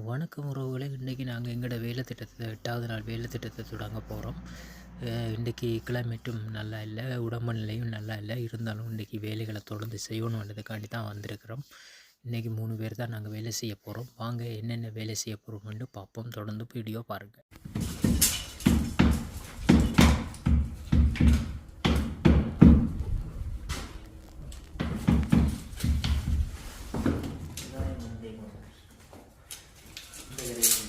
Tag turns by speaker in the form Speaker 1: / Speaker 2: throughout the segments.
Speaker 1: வணக்கம் உறவுகளே. இன்றைக்கி நாங்கள் எங்களோட வேலை திட்டத்தை எட்டாவது நாள் வேலை திட்டத்தை தொடங்க போகிறோம் இன்றைக்கி கிளைமேட்டும் நல்லா இல்லை உடம்பு நிலையும் நல்லா இல்லை. இருந்தாலும் இன்றைக்கி வேலைகளை தொடர்ந்து செய்யணுன்றதுக்காண்டி தான் வந்திருக்கிறோம். இன்றைக்கி மூணு பேர் தான் நாங்கள் வேலை செய்ய போகிறோம் வாங்க என்னென்ன வேலை செய்ய போகிறோம்னு பார்ப்போம். தொடர்ந்து வீடியோ பாருங்கள் Gracias.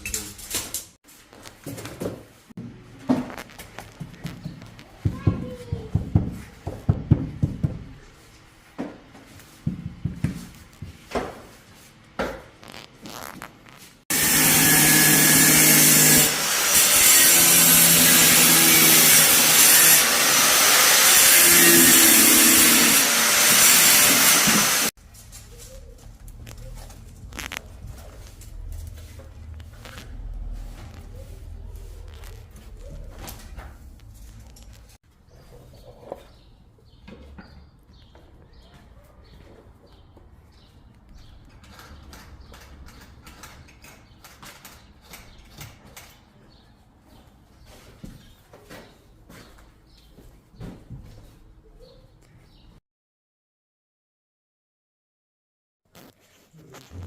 Speaker 1: Thank you.